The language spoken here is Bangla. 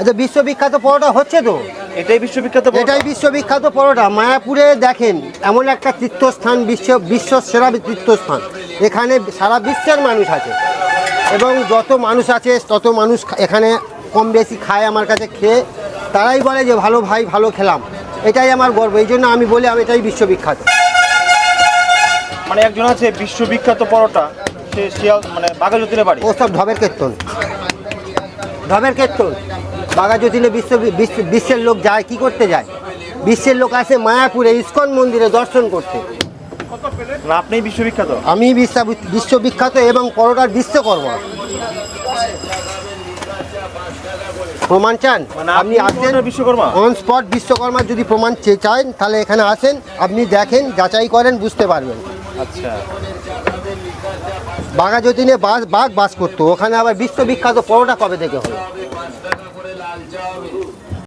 আচ্ছা বিশ্ববিখ্যাত পরোটা হচ্ছে তো? এটাই বিশ্ববিখ্যাত? এটাই বিশ্ববিখ্যাত পরোটা। মায়াপুরে দেখেন এমন একটা তীর্থস্থান বিশ্ব বিশ্ব সেরা তীর্থস্থান এখানে সারা বিশ্বের মানুষ আছে। এবং যত মানুষ আছে তত মানুষ এখানে কম বেশি খায় আমার কাছে খেয়ে তারাই বলে যে ভালো ভাই ভালো খেলাম। এটাই আমার গর্ব। এই জন্য আমি বলি আমি এটাই বিশ্ববিখ্যাত। মানে একজন আছে বিশ্ববিখ্যাত পরোটা সে মানে বাঘাযতীনে বাড়ি? ও সব ঢবের কীর্তন। ঢবের কীর্তন। বাঘাযতীনে বিশ্ব বিশ্ব- বিশ্বের লোক যায় কি করতে যায়? বিশ্বের লোক আসে মায়াপুরে ইস্কন মন্দিরে দর্শন করতে। আপনি বিশ্ববিখ্যাত? আমি বিশ্ব- বিশ্ববিখ্যাত এবং পরোটার বিশ্বকর্মা। প্রমাণ চান? মানে আপনি আসেন? বিশ্বকর্মা? অন স্পট বিশ্বকর্মার যদি প্রমাণ চে- চান তাহলে এখানে আসেন আপনি দেখেন যাচাই করেন বুঝতে পারবেন। আচ্ছা। বাঘাযতীনে বাস বাঘ বাস করতো ওখানে আবার বিশ্ববিখ্যাত পরোটা কবে থেকে হলো? লাল চাউমিন।